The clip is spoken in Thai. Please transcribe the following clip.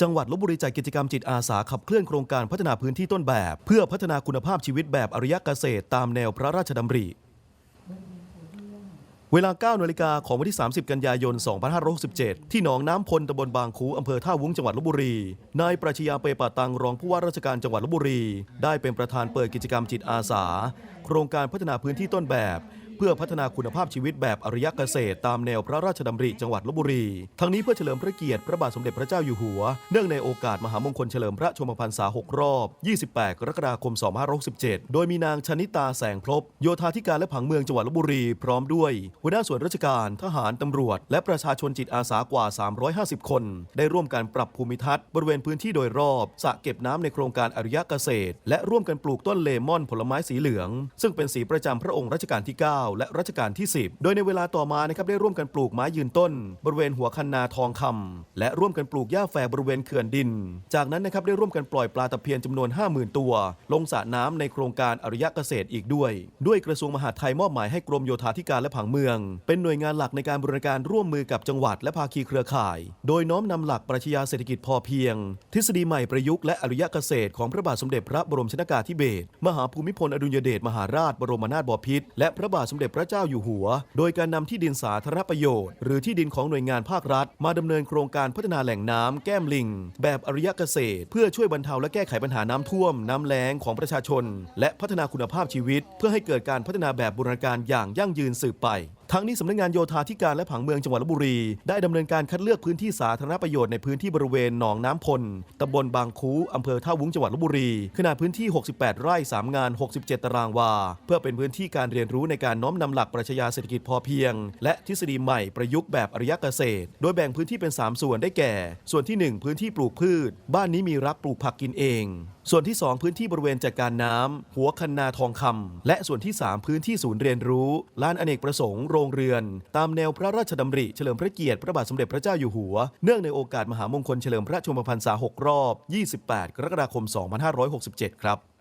จังหวัดลบบุรีจัดกิจกรรมจิตอาสาขับเคลื่อนโครงการพัฒนาพื้นที่ต้นแบบ เพื่อพัฒนาคุณภาพชีวิตแบบอริยเกษตร ตามแนวพระราชดำริ เวลา 9นาฬิกาของวันที่ 30 กันยายน 2567 ที่หนองน้ำพลตำบลบางคูอำเภอท่าวุ้งจังหวัดลบบุรี นายปรัชญาเปปาตังรองผู้ว่าราชการจังหวัดลบบุรี ได้เป็นประธานเปิดกิจกรรมจิตอาสา โครงการพัฒนาพื้นที่ต้นแบบ เพื่อพัฒนาคุณภาพชีวิตแบบอริยเกษตร ตามแนวพระราชดำริจังหวัดลบบุรี ทั้งนี้เพื่อเฉลิมพระเกียรติพระบาทสมเด็จพระเจ้าอยู่หัว เนื่องในโอกาสมหามงคลเฉลิมพระชมพรรษา 6 รอบ 28 กรกฎาคม 2567 โดยมีนางชนิตาแสงพลบโยธาธิการและผังเมืองจังหวัดลบบุรี พร้อมด้วยหัวหน้าส่วนราชการทหารตำรวจ และประชาชนจิตอาสากว่า 350 คน ได้ร่วมกันปรับภูมิทัศน์บริเวณพื้นที่โดยรอบสระเก็บน้ำในโครงการอริยเกษตร และร่วมกันปลูกต้นเลมอนผลไม้สีเหลือง ซึ่งเป็นสีประจำพระองค์รัชกาลที่ 9และรัชกาลที่ 10 โดยในเวลาต่อมานะครับได้ร่วมกันปลูกไม้ยืนต้น บริเวณหัวคันนาทองคำและร่วมกันปลูกหญ้าแฝกบริเวณเขื่อนดิน จากนั้นนะครับได้ร่วมกันปล่อยปลาตะเพียนจำนวน 50,000 ตัว ลงสระน้ำในโครงการอริยเกษตรอีกด้วย ด้วยกระทรวงมหาดไทยมอบหมายให้กรมโยธาธิการและผังเมือง เป็นหน่วยงานหลักในการบริการร่วมมือกับจังหวัดและภาคีเครือข่าย โดยน้อมนำหลักปรัชญาเศรษฐกิจพอเพียง ทฤษฎีใหม่ประยุกต์และอริยเกษตรของพระบาทสมเด็จพระบรมชนากาธิเบศรมหาภูมิพลอดุลยเดชมหาราชบรมนาถบพิตรและพระบาทสมเด็จพระเจ้าอยู่หัว โดยการนำที่ดินสาธารณประโยชน์ หรือที่ดินของหน่วยงานภาครัฐ มาดำเนินโครงการพัฒนาแหล่งน้ำแก้มลิง แบบอริยเกษตร เพื่อช่วยบรรเทาและแก้ไขปัญหาน้ำท่วม น้ำแล้งของประชาชน และพัฒนาคุณภาพชีวิต เพื่อให้เกิดการพัฒนาแบบบูรณาการอย่างยั่งยืนสืบไป ทั้งนี้สำนักงานโยธาธิการและผังเมืองจังหวัดลบบุรี ได้ดำเนินการคัดเลือกพื้นที่สาธารณประโยชน์ในพื้นที่บริเวณหนองน้ำพลตำบลบางคูอำเภอท่าวุ้งจังหวัดลบบุรี ขนาดพื้นที่ 68 ไร่ 3 งาน 67 ตารางวา เพื่อเป็นพื้นที่การเรียนรู้ในการน้อมนำหลักปรัชญาเศรษฐกิจพอเพียง และทฤษฎีใหม่ประยุกต์แบบอริยเกษตร โดยแบ่งพื้นที่เป็น 3 ส่วนได้แก่ ส่วนที่ 1 พื้นที่ปลูกพืช บ้านนี้มีรักปลูกผักกินเอง ส่วนที่ 2 พื้นที่บริเวณจัดการน้ำหัวคันนาทองคำและส่วนที่ 3 พื้นที่ศูนย์เรียนรู้ลานอเนกประสงค์โรงเรือน ตามแนวพระราชดำริเฉลิมพระเกียรติพระบาทสมเด็จพระเจ้าอยู่หัว เนื่องในโอกาสมหามงคลเฉลิมพระชนมพรรษา 6 รอบ 28 กรกฎาคม 2567 ครับ